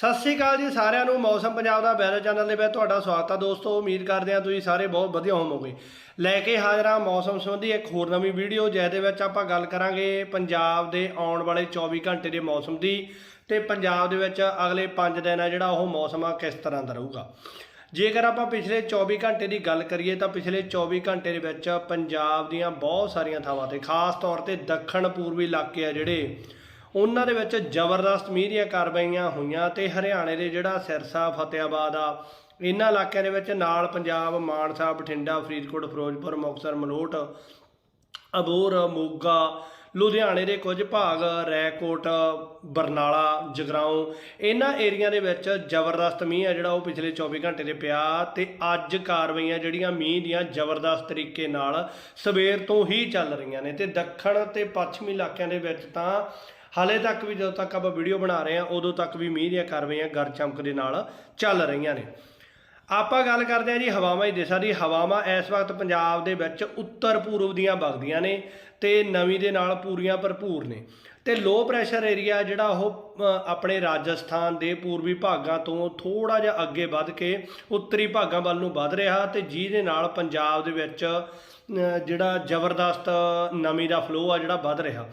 ਸਤਿ ਸ੍ਰੀ ਅਕਾਲ ਜੀ ਸਾਰਿਆਂ ਨੂੰ, ਮੌਸਮ ਪੰਜਾਬ ਦਾ ਵੈਦਰ ਚੈਨਲ ਦੇ ਵਿੱਚ ਤੁਹਾਡਾ ਸਵਾਗਤ ਹੈ ਦੋਸਤੋ। ਉਮੀਦ ਕਰਦੇ ਹਾਂ ਤੁਸੀਂ ਸਾਰੇ ਬਹੁਤ ਵਧੀਆ ਹੋਵੋਗੇ। ਲੈ ਕੇ ਹਾਜ਼ਰਾਂ ਮੌਸਮ ਸੰਬੰਧੀ ਇੱਕ ਹੋਰ ਨਵੀਂ ਵੀਡੀਓ, ਜਿਹਦੇ ਵਿੱਚ ਆਪਾਂ ਗੱਲ ਕਰਾਂਗੇ ਪੰਜਾਬ ਦੇ ਆਉਣ ਵਾਲੇ 24 ਘੰਟੇ ਦੇ ਮੌਸਮ ਦੀ ਤੇ ਪੰਜਾਬ ਦੇ ਵਿੱਚ ਅਗਲੇ 5 ਦਿਨ ਆ ਜਿਹੜਾ ਉਹ ਮੌਸਮ ਆ ਕਿਸ ਤਰ੍ਹਾਂ ਦਾ ਰਹੂਗਾ। ਜੇਕਰ ਆਪਾਂ ਪਿਛਲੇ 24 ਘੰਟੇ ਦੀ ਗੱਲ ਕਰੀਏ ਤਾਂ ਪਿਛਲੇ 24 ਘੰਟੇ ਦੇ ਵਿੱਚ ਪੰਜਾਬ ਦੀਆਂ ਬਹੁਤ ਸਾਰੀਆਂ ਥਾਵਾਂ ਤੇ, ਖਾਸ ਤੌਰ ਤੇ ਦੱਖਣ ਪੂਰਬੀ ਇਲਾਕੇ ਆ ਜਿਹੜੇ ਉਹਨਾਂ ਦੇ ਵਿੱਚ ਜ਼ਬਰਦਸਤ ਮੀਂਹ ਦੀਆਂ ਕਾਰਵਾਈਆਂ ਹੋਈਆਂ ਤੇ ਹਰਿਆਣੇ ਦੇ ਜਿਹੜਾ ਸਿਰਸਾ ਫਤਿਆਬਾਦ ਆ, ਇਹਨਾਂ ਇਲਾਕਿਆਂ ਦੇ ਵਿੱਚ ਨਾਲ ਪੰਜਾਬ, ਮਾਨਸਾ, ਬਠਿੰਡਾ, ਫਰੀਦਕੋਟ, ਫਿਰੋਜ਼ਪੁਰ, ਮੁਕਤਸਰ, ਮਲੋਟ ਅਬੋਰ ਮੋਗਾ, ਲੁਧਿਆਣੇ ਦੇ ਕੁਝ ਭਾਗ, ਰੈਕੋਟ, ਬਰਨਾਲਾ, ਜਗਰਾਉਂ, ਇਹਨਾਂ ਏਰੀਆ ਦੇ ਵਿੱਚ ਜ਼ਬਰਦਸਤ ਮੀਂਹ ਆ ਜਿਹੜਾ ਉਹ ਪਿਛਲੇ 24 ਘੰਟੇ ਦੇ ਪਿਆ ਤੇ ਅੱਜ ਕਾਰਵਾਈਆਂ ਜਿਹੜੀਆਂ ਮੀਂਹ ਦੀਆਂ ਜ਼ਬਰਦਸਤ ਤਰੀਕੇ ਨਾਲ ਸਵੇਰ ਤੋਂ ਹੀ ਚੱਲ ਰਹੀਆਂ ਨੇ ਤੇ ਦੱਖਣ ਤੇ ਪੱਛਮੀ ਇਲਾਕਿਆਂ ਦੇ ਵਿੱਚ ਤਾਂ ਹਾਲੇ ਤੱਕ ਵੀ ਜਦੋਂ ਤੱਕ ਆਪਾਂ ਵੀਡੀਓ ਬਣਾ ਰਹੇ ਹਾਂ, ਉਦੋਂ ਤੱਕ ਵੀ ਮੀਂਹ ਦੀਆਂ ਕਾਰਵਾਈਆਂ ਗਰ ਚਮਕ ਦੇ ਨਾਲ ਚੱਲ ਰਹੀਆਂ ਨੇ। ਆਪਾਂ ਗੱਲ ਕਰਦੇ ਹਾਂ ਜੀ ਹਵਾਵਾਂ ਦੀ ਦਿਸ਼ਾ ਦੀ। ਹਵਾਵਾਂ ਇਸ ਵਕਤ ਪੰਜਾਬ ਦੇ ਵਿੱਚ ਉੱਤਰ ਪੂਰਬ ਦੀਆਂ ਵਗਦੀਆਂ ਨੇ ਤੇ ਨਵੀਂ ਦੇ ਨਾਲ ਪੂਰੀਆਂ ਭਰਪੂਰ ਨੇ। ਤੇ ਲੋ ਪ੍ਰੈਸ਼ਰ ਏਰੀਆ ਜਿਹੜਾ ਉਹ ਆਪਣੇ ਰਾਜਸਥਾਨ ਦੇ ਪੂਰਬੀ ਭਾਗਾਂ ਤੋਂ ਥੋੜਾ ਜਿਹਾ ਅੱਗੇ ਵੱਧ ਕੇ ਉੱਤਰੀ ਭਾਗਾਂ ਵੱਲ ਨੂੰ ਵੱਧ ਰਿਹਾ ਤੇ ਜਿਹਦੇ ਨਾਲ ਪੰਜਾਬ ਦੇ ਵਿੱਚ ਜਿਹੜਾ ਜ਼ਬਰਦਸਤ ਨਮੀ ਦਾ ਫਲੋ ਆ ਜਿਹੜਾ ਵੱਧ ਰਿਹਾ।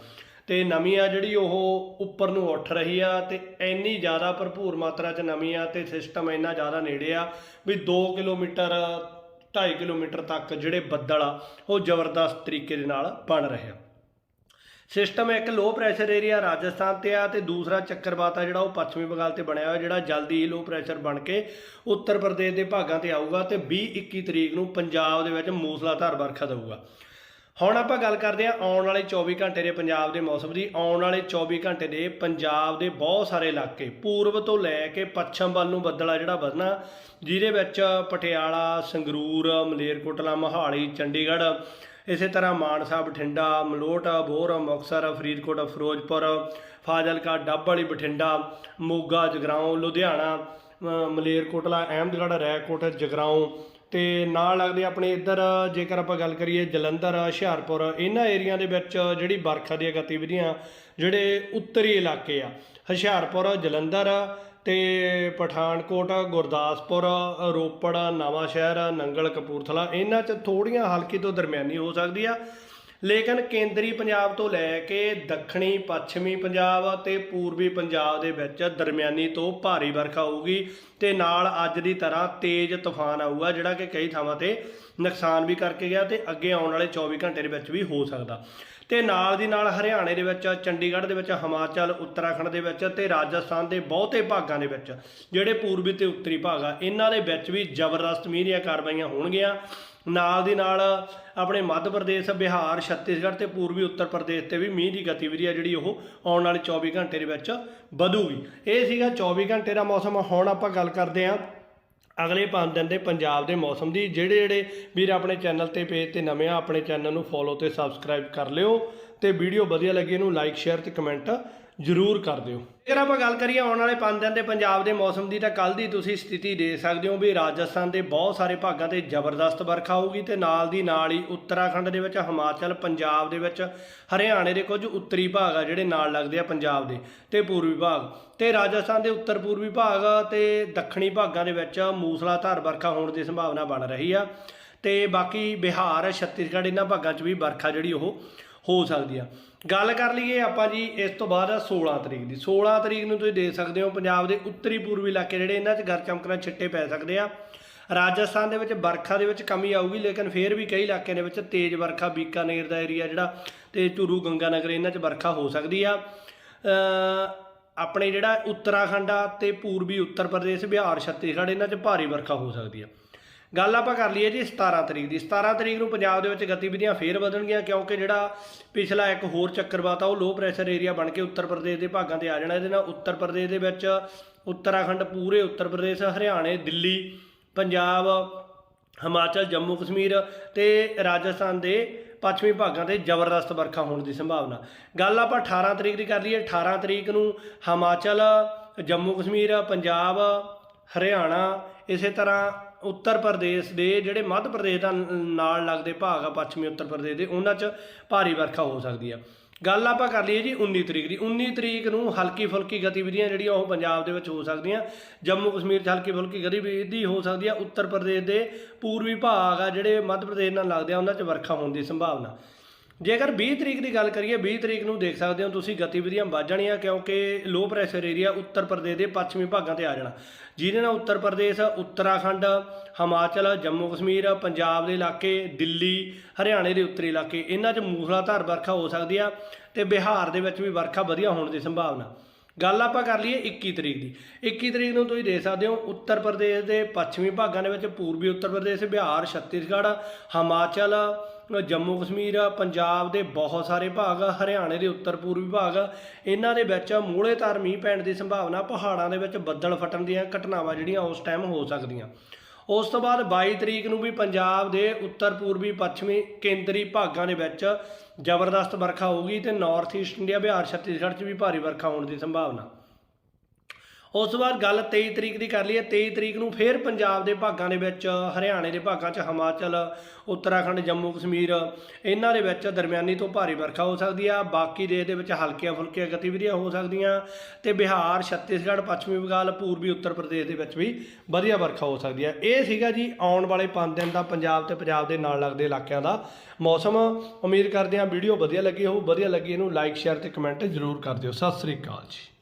ਤੇ ਨਮੀ ਆ ਜਿਹੜੀ ਉਹ ਉੱਪਰ ਨੂੰ ਉੱਠ ਰਹੀ ਆ ਤੇ ਇੰਨੀ ਜ਼ਿਆਦਾ ਭਰਪੂਰ ਮਾਤਰਾ 'ਚ ਨਮੀ ਆ ਤੇ ਸਿਸਟਮ ਇੰਨਾ ਜ਼ਿਆਦਾ ਨੇੜੇ ਆ ਵੀ 2 ਕਿਲੋਮੀਟਰ 2.5 ਕਿਲੋਮੀਟਰ ਤੱਕ ਜਿਹੜੇ ਬੱਦਲ ਆ, ਉਹ ਜ਼ਬਰਦਸਤ ਤਰੀਕੇ ਦੇ ਨਾਲ ਬਣ ਰਹੇ ਆ। ਸਿਸਟਮ ਇੱਕ ਲੋ ਪ੍ਰੈਸ਼ਰ ਏਰੀਆ ਰਾਜਸਥਾਨ ਤੇ ਆ ਤੇ ਦੂਸਰਾ ਚੱਕਰਵਾਤ ਆ ਜਿਹੜਾ ਉਹ ਪੱਛਮੀ ਬੰਗਾਲ ਤੇ ਬਣਿਆ ਹੋਇਆ, ਜਿਹੜਾ ਜਲਦੀ ਹੀ ਲੋ ਪ੍ਰੈਸ਼ਰ ਬਣ ਕੇ ਉੱਤਰ ਪ੍ਰਦੇਸ਼ ਦੇ ਭਾਗਾਂ ਤੇ ਆਊਗਾ ਤੇ 20-21 ਤਰੀਕ ਨੂੰ ਪੰਜਾਬ ਦੇ ਵਿੱਚ ਮੂਸਲਾਧਾਰ ਵਰਖਾ ਦਊਗਾ। ਹੁਣ ਆਪਾਂ ਗੱਲ ਕਰਦੇ ਹਾਂ ਆਉਣ ਵਾਲੇ 24 ਘੰਟੇ ਦੇ ਪੰਜਾਬ ਦੇ ਮੌਸਮ ਦੀ। ਆਉਣ ਵਾਲੇ 24 ਘੰਟੇ ਦੇ ਪੰਜਾਬ ਦੇ ਬਹੁਤ ਸਾਰੇ ਇਲਾਕੇ, ਪੂਰਬ ਤੋਂ ਲੈ ਕੇ ਪੱਛਮ ਵੱਲ ਨੂੰ ਬੱਦਲ ਆ ਜਿਹੜਾ ਵਧਣਾ, ਜਿਹਦੇ ਵਿੱਚ ਪਟਿਆਲਾ, ਸੰਗਰੂਰ, ਮਲੇਰਕੋਟਲਾ, ਮੋਹਾਲੀ, ਚੰਡੀਗੜ੍ਹ, ਇਸੇ ਤਰ੍ਹਾਂ ਮਾਨਸਾ, ਬਠਿੰਡਾ, ਮਲੋਟ ਬੋਰ ਮੁਕਤਸਰ, ਫਰੀਦਕੋਟ, ਫਿਰੋਜ਼ਪੁਰ, ਫਾਜ਼ਿਲਕਾ, ਡੱਬ ਵਾਲੀ ਬਠਿੰਡਾ, ਮੋਗਾ, ਜਗਰਾਉਂ, ਲੁਧਿਆਣਾ ਮਲੇਰਕੋਟਲਾ, ਅਹਿਮਦਗੜ੍ਹ, ਰੈਕੋਟ, ਜਗਰਾਉਂ ਅਤੇ ਨਾਲ ਲੱਗਦੇ ਆਪਣੇ ਇੱਧਰ, ਜੇਕਰ ਆਪਾਂ ਗੱਲ ਕਰੀਏ ਜਲੰਧਰ, ਹੁਸ਼ਿਆਰਪੁਰ, ਇਹਨਾਂ ਏਰੀਆ ਦੇ ਵਿੱਚ ਜਿਹੜੀ ਵਰਖਾ ਦੀਆਂ ਗਤੀਵਿਧੀਆਂ, ਜਿਹੜੇ ਉੱਤਰੀ ਇਲਾਕੇ ਆ, ਹੁਸ਼ਿਆਰਪੁਰ, ਜਲੰਧਰ ਤੇ ਪਠਾਨਕੋਟ, ਗੁਰਦਾਸਪੁਰ, ਰੋਪੜ ਨਵਾਂ ਸ਼ਹਿਰ ਨੰਗਲ, ਕਪੂਰਥਲਾ, ਇਹਨਾਂ 'ਚ ਥੋੜੀਆਂ ਹਲਕੀ ਤੋਂ ਦਰਮਿਆਨੀ ਹੋ ਸਕਦੀ ਆ। ਲੇਕਿਨ ਕੇਂਦਰੀ ਪੰਜਾਬ ਤੋਂ ਲੈ ਕੇ ਦੱਖਣੀ, ਪੱਛਮੀ ਪੰਜਾਬ ਤੇ ਪੂਰਬੀ ਪੰਜਾਬ ਦੇ ਵਿੱਚ ਦਰਮਿਆਨੀ ਤੋਂ ਭਾਰੀ ਵਰਖਾ ਹੋਊਗੀ। ਤੇ ਨਾਲ ਅੱਜ ਦੀ ਤਰ੍ਹਾਂ ਤੇਜ਼ ਤੂਫਾਨ ਆਊਗਾ, ਜਿਹੜਾ ਕਿ ਕਈ ਥਾਵਾਂ ਤੇ ਨੁਕਸਾਨ ਵੀ ਕਰਕੇ ਗਿਆ ਤੇ ਅੱਗੇ ਆਉਣ ਵਾਲੇ 24 ਘੰਟੇ ਦੇ ਵਿੱਚ ਵੀ ਹੋ ਸਕਦਾ। ਤੇ ਨਾਲ ਦੀ ਨਾਲ ਹਰਿਆਣੇ ਦੇ ਵਿੱਚ, ਚੰਡੀਗੜ੍ਹ ਦੇ ਵਿੱਚ, ਹਿਮਾਚਲ, ਉੱਤਰਾਖੰਡ ਦੇ ਵਿੱਚ ਤੇ ਰਾਜਸਥਾਨ ਦੇ ਬਹੁਤੇ ਭਾਗਾਂ ਦੇ ਵਿੱਚ, ਜਿਹੜੇ ਪੂਰਬੀ ਤੇ ਉੱਤਰੀ ਭਾਗ ਆ, ਇਹਨਾਂ ਦੇ ਵਿੱਚ ਵੀ ਜ਼ਬਰਦਸਤ ਮੀਂਹ ਦੀਆਂ ਕਾਰਵਾਈਆਂ ਹੋਣਗੀਆਂ। ਨਾਲ ਦੀ ਨਾਲ ਆਪਣੇ ਮੱਧ ਪ੍ਰਦੇਸ਼, ਬਿਹਾਰ, ਛੱਤੀਸਗੜ੍ਹ ਤੇ ਪੂਰਬੀ ਉੱਤਰ ਪ੍ਰਦੇਸ਼ ਤੇ ਵੀ ਮੀਂਹ ਦੀ ਗਤੀਵਿਧੀ ਆ, ਜਿਹੜੀ ਉਹ ਆਉਣ ਵਾਲੇ 24 ਘੰਟੇ ਦੇ ਵਿੱਚ ਵਧੂਗੀ। ਇਹ ਸੀਗਾ 24 ਘੰਟੇ ਦਾ ਮੌਸਮ, ਹੁਣ ਆਪਾਂ ਗੱਲ ਕਰਦੇ ਹਾਂ। ਅਗਲੇ 5 ਦਿਨ ਦੇ ਪੰਜਾਬ ਦੇ ਮੌਸਮ ਦੀ। ਜਿਹੜੇ ਜਿਹੜੇ ਵੀਰ ਆਪਣੇ ਚੈਨਲ ਤੇ ਪੇਜ ਤੇ ਨਵੇਂ ਆ, ਆਪਣੇ ਚੈਨਲ ਨੂੰ ਫੋਲੋ ਤੇ ਸਬਸਕ੍ਰਾਈਬ ਕਰ ਲਿਓ। ਤੇ ਵੀਡੀਓ ਵਧੀਆ ਲੱਗੇ ਇਹਨੂੰ ਲਾਈਕ ਸ਼ੇਅਰ ਤੇ ਕਮੈਂਟ ਜ਼ਰੂਰ ਕਰ ਦਿਓ। ਜੇਕਰ ਆਪਾਂ ਗੱਲ ਕਰੀਏ ਆਉਣ ਵਾਲੇ 5 ਦਿਨ ਦੇ ਪੰਜਾਬ ਦੇ ਮੌਸਮ ਦੀ, ਤਾਂ ਕੱਲ ਦੀ ਤੁਸੀਂ ਸਥਿਤੀ ਦੇ ਸਕਦੇ ਹੋ ਵੀ ਰਾਜਸਥਾਨ ਦੇ ਬਹੁਤ ਸਾਰੇ ਭਾਗਾਂ ਤੇ ਜ਼ਬਰਦਸਤ ਵਰਖਾ ਹੋਊਗੀ ਤੇ ਨਾਲ ਦੀ ਨਾਲ ਹੀ ਉੱਤਰਾਖੰਡ ਦੇ ਵਿੱਚ, ਹਿਮਾਚਲ, ਪੰਜਾਬ ਦੇ ਵਿੱਚ, ਹਰਿਆਣੇ ਦੇ ਕੁਝ ਉੱਤਰੀ ਭਾਗ ਆ ਜਿਹੜੇ ਨਾਲ ਲੱਗਦੇ ਆ ਪੰਜਾਬ ਦੇ ਤੇ ਪੂਰਬੀ ਭਾਗ। ਤੇ ਰਾਜਸਥਾਨ ਦੇ ਉੱਤਰ ਪੂਰਬੀ ਭਾਗ ਤੇ ਦੱਖਣੀ ਭਾਗਾਂ ਦੇ ਵਿੱਚ ਮੂਸਲਾਧਾਰ ਵਰਖਾ ਹੋਣ ਦੀ ਸੰਭਾਵਨਾ ਬਣ ਰਹੀ ਆ। ਤੇ ਬਾਕੀ ਬਿਹਾਰ, ਛੱਤੀਸਗੜ੍ਹ ਇਹਨਾਂ ਭਾਗਾਂ 'ਚ ਵੀ ਵਰਖਾ ਜਿਹੜੀ ਉਹ ਹੋ ਸਕਦੀ ਆ। ਗੱਲ ਕਰ ਲਈਏ ਆਪਾਂ ਜੀ ਇਸ ਤੋਂ ਬਾਅਦ ਆ 16 ਤਰੀਕ ਦੀ। 16 ਤਰੀਕ ਨੂੰ ਤੁਸੀਂ ਦੇਖ ਸਕਦੇ ਹੋ ਪੰਜਾਬ ਦੇ ਉੱਤਰੀ ਪੂਰਬੀ ਇਲਾਕੇ ਜਿਹੜੇ ਇਹਨਾਂ 'ਚ ਗਰ ਚਮਕਣਾ ਛਿੱਟੇ ਪੈ ਸਕਦੇ ਆ। ਰਾਜਸਥਾਨ ਦੇ ਵਿੱਚ ਵਰਖਾ ਦੇ ਵਿੱਚ ਕਮੀ ਆਊਗੀ, ਲੇਕਿਨ ਫਿਰ ਵੀ ਕਈ ਇਲਾਕਿਆਂ ਦੇ ਵਿੱਚ ਤੇਜ਼ ਵਰਖਾ ਬੀਕਾਨੇਰ ਦਾ ਏਰੀਆ ਜਿਹੜਾ ਤੇ ਚੂਰੂ ਗੰਗਾਨਗਰ ਇਹਨਾਂ 'ਚ ਵਰਖਾ ਹੋ ਸਕਦੀ ਆ। ਆਪਣੇ ਜਿਹੜਾ ਉੱਤਰਾਖੰਡ ਆ ਤੇ ਪੂਰਬੀ ਉੱਤਰ ਪ੍ਰਦੇਸ਼, ਬਿਹਾਰ, ਛੱਤੀਸਗੜ੍ਹ ਇਹਨਾਂ 'ਚ ਭਾਰੀ ਵਰਖਾ ਹੋ ਸਕਦੀ ਆ। ਗੱਲ ਆਪਾਂ ਕਰ ਲਈਏ ਜੀ 17 ਤਰੀਕ ਦੀ। 17 ਤਰੀਕ ਨੂੰ ਪੰਜਾਬ ਦੇ ਵਿੱਚ ਗਤੀਵਿਧੀਆਂ ਫੇਰ ਵਧਣਗੀਆਂ ਕਿਉਂਕਿ ਜਿਹੜਾ ਪਿਛਲਾ ਇੱਕ ਹੋਰ ਚੱਕਰਵਾਤ ਆ, ਉਹ ਲੋ ਪ੍ਰੈਸ਼ਰ ਏਰੀਆ ਬਣ ਕੇ ਉੱਤਰ ਪ੍ਰਦੇਸ਼ ਦੇ ਭਾਗਾਂ ਤੇ ਆ ਜਾਣਾ। ਇਹਦੇ ਨਾਲ ਉੱਤਰ ਪ੍ਰਦੇਸ਼ ਦੇ ਵਿੱਚ ਉੱਤਰਾਖੰਡ, ਪੂਰੇ ਉੱਤਰ ਪ੍ਰਦੇਸ਼, ਹਰਿਆਣੇ, ਦਿੱਲੀ, ਪੰਜਾਬ, ਹਿਮਾਚਲ, ਜੰਮੂ, ਕਸ਼ਮੀਰ ਤੇ ਰਾਜਸਥਾਨ ਦੇ ਪੱਛਮੀ ਭਾਗਾਂ ਤੇ ਜ਼ਬਰਦਸਤ ਵਰਖਾ ਹੋਣ ਦੀ ਸੰਭਾਵਨਾ। ਗੱਲ ਆਪਾਂ 18 ਤਰੀਕ ਦੀ ਕਰ ਲਈਏ। 18 ਤਰੀਕ ਨੂੰ ਹਿਮਾਚਲ, ਜੰਮੂ, ਕਸ਼ਮੀਰ, ਪੰਜਾਬ, ਹਰਿਆਣਾ, ਇਸੇ ਤਰ੍ਹਾਂ ਉੱਤਰ ਪ੍ਰਦੇਸ਼ ਦੇ ਜਿਹੜੇ ਮੱਧ ਪ੍ਰਦੇਸ਼ ਦਾ ਨਾਲ ਲੱਗਦੇ ਭਾਗ ਆ ਪੱਛਮੀ ਉੱਤਰ ਪ੍ਰਦੇਸ਼ ਦੇ, ਉਹਨਾਂ 'ਚ ਭਾਰੀ ਵਰਖਾ ਹੋ ਸਕਦੀ ਆ। ਗੱਲ ਆਪਾਂ ਕਰ ਲਈਏ ਜੀ 19 ਤਰੀਕ ਦੀ। 19 ਤਰੀਕ ਨੂੰ ਹਲਕੀ ਫੁਲਕੀ ਗਤੀਵਿਧੀਆਂ ਜਿਹੜੀਆਂ ਉਹ ਪੰਜਾਬ ਦੇ ਵਿੱਚ ਹੋ ਸਕਦੀਆਂ। ਜੰਮੂ ਕਸ਼ਮੀਰ 'ਚ ਹਲਕੀ ਫੁਲਕੀ ਗਤੀਵਿਧੀ ਹੋ ਸਕਦੀ ਆ। ਉੱਤਰ ਪ੍ਰਦੇਸ਼ ਦੇ ਪੂਰਬੀ ਭਾਗ ਆ ਜਿਹੜੇ ਮੱਧ ਪ੍ਰਦੇਸ਼ ਨਾਲ ਲੱਗਦੇ ਆ, ਉਹਨਾਂ 'ਚ ਵਰਖਾ ਹੋਣ ਦੀ ਸੰਭਾਵਨਾ। ਜੇਕਰ 20 ਤਰੀਕ ਦੀ ਗੱਲ ਕਰੀਏ 20 ਤਰੀਕ ਨੂੰ ਦੇਖ ਸਕਦੇ ਹੋ ਤੁਸੀਂ ਗਤੀਵਿਧੀਆਂ ਵੱਧ ਜਾਣੀਆਂ ਕਿਉਂਕਿ ਲੋ ਪ੍ਰੈਸ਼ਰ ਏਰੀਆ ਉੱਤਰ ਪ੍ਰਦੇਸ਼ ਦੇ ਪੱਛਮੀ ਭਾਗਾਂ ਤੇ ਆ ਜਾਣਾ। ਜਿਹਦੇ ਨਾਲ ਉੱਤਰ ਪ੍ਰਦੇਸ਼, ਉੱਤਰਾਖੰਡ, ਹਿਮਾਚਲ, ਜੰਮੂ ਕਸ਼ਮੀਰ, ਪੰਜਾਬ ਦੇ ਇਲਾਕੇ, ਦਿੱਲੀ, ਹਰਿਆਣੇ ਦੇ ਉੱਤਰੀ ਇਲਾਕੇ, ਇਹਨਾਂ 'ਚ ਮੂਸਲਾਧਾਰ ਵਰਖਾ ਹੋ ਸਕਦੀ ਆ ਤੇ ਬਿਹਾਰ ਦੇ ਵਿੱਚ ਵੀ ਵਰਖਾ ਵਧੀਆ ਹੋਣ ਦੀ ਸੰਭਾਵਨਾ। ਗੱਲ ਆਪਾਂ ਕਰ ਲਈਏ 21 ਤਰੀਕ ਦੀ। 21 ਤਰੀਕ ਨੂੰ ਤੁਸੀਂ ਦੇਖ ਸਕਦੇ ਹੋ ਉੱਤਰ ਪ੍ਰਦੇਸ਼ ਦੇ ਪੱਛਮੀ ਭਾਗਾਂ ਦੇ ਵਿੱਚ, ਪੂਰਬੀ ਉੱਤਰ ਪ੍ਰਦੇਸ਼, ਬਿਹਾਰ, ਛੱਤੀਸਗੜ੍ਹ, ਹਿਮਾਚਲ ਜੰਮੂ ਕਸ਼ਮੀਰ, ਪੰਜਾਬ ਦੇ ਬਹੁਤ ਸਾਰੇ ਭਾਗ, ਹਰਿਆਣੇ ਦੇ ਉੱਤਰ ਪੂਰਬੀ ਭਾਗ, ਇਹਨਾਂ ਦੇ ਵਿੱਚ ਮੂਹਲੇਧਾਰ ਮੀਂਹ ਪੈਣ ਦੀ ਸੰਭਾਵਨਾ ਪਹਾੜਾਂ ਦੇ ਵਿੱਚ ਬੱਦਲ ਫਟਣ ਦੀਆਂ ਘਟਨਾਵਾਂ ਜਿਹੜੀਆਂ ਉਸ ਟਾਈਮ ਹੋ ਸਕਦੀਆਂ। ਉਸ ਤੋਂ ਬਾਅਦ 22 ਤਰੀਕ ਨੂੰ ਵੀ ਪੰਜਾਬ ਦੇ ਉੱਤਰ ਪੂਰਬੀ, ਪੱਛਮੀ ਕੇਂਦਰੀ ਭਾਗਾਂ ਦੇ ਵਿੱਚ ਜ਼ਬਰਦਸਤ ਵਰਖਾ ਹੋਊਗੀ ਤੇ north east India Bihar, Chhattisgarh 'ਚ ਵੀ ਭਾਰੀ ਵਰਖਾ ਹੋਣ ਦੀ ਸੰਭਾਵਨਾ। ਉਸ ਤੋਂ ਬਾਅਦ ਗੱਲ 23 ਤਰੀਕ ਦੀ ਕਰ ਲਈਏ। 23 ਤਰੀਕ ਨੂੰ ਫੇਰ ਪੰਜਾਬ ਦੇ ਭਾਗਾਂ ਦੇ ਵਿੱਚ, ਹਰਿਆਣੇ ਦੇ ਭਾਗਾਂ 'ਚ ਹਿਮਾਚਲ, ਉੱਤਰਾਖੰਡ, ਜੰਮੂ, ਕਸ਼ਮੀਰ, ਇਹਨਾਂ ਦੇ ਵਿੱਚ ਦਰਮਿਆਨੀ ਤੋਂ ਭਾਰੀ ਵਰਖਾ ਹੋ ਸਕਦੀ ਆ। ਬਾਕੀ ਦੇਸ਼ ਦੇ ਵਿੱਚ ਹਲਕੀਆਂ ਫੁਲਕੀਆਂ ਗਤੀਵਿਧੀਆਂ ਹੋ ਸਕਦੀਆਂ ਤੇ ਬਿਹਾਰ, ਛੱਤੀਸਗੜ੍ਹ, ਪੱਛਮੀ ਬੰਗਾਲ, ਪੂਰਬੀ ਉੱਤਰ ਪ੍ਰਦੇਸ਼ ਦੇ ਵਿੱਚ ਵੀ ਵਧੀਆ ਵਰਖਾ ਹੋ ਸਕਦੀ ਆ। ਇਹ ਸੀਗਾ ਜੀ ਆਉਣ ਵਾਲੇ 5 ਦਿਨ ਦਾ ਪੰਜਾਬ ਤੇ ਪੰਜਾਬ ਦੇ ਨਾਲ ਲੱਗਦੇ ਇਲਾਕਿਆਂ ਦਾ ਮੌਸਮ। ਉਮੀਦ ਕਰਦੇ ਹਾਂ ਵੀਡੀਓ ਵਧੀਆ ਲੱਗੀ ਹੋਊ। ਵਧੀਆ ਲੱਗੀ ਇਹਨੂੰ ਲਾਈਕ ਸ਼ੇਅਰ ਤੇ ਕਮੈਂਟ ਜ਼ਰੂਰ ਕਰ ਦਿਓ। ਸਤਿ ਸ੍ਰੀ ਅਕਾਲ ਜੀ।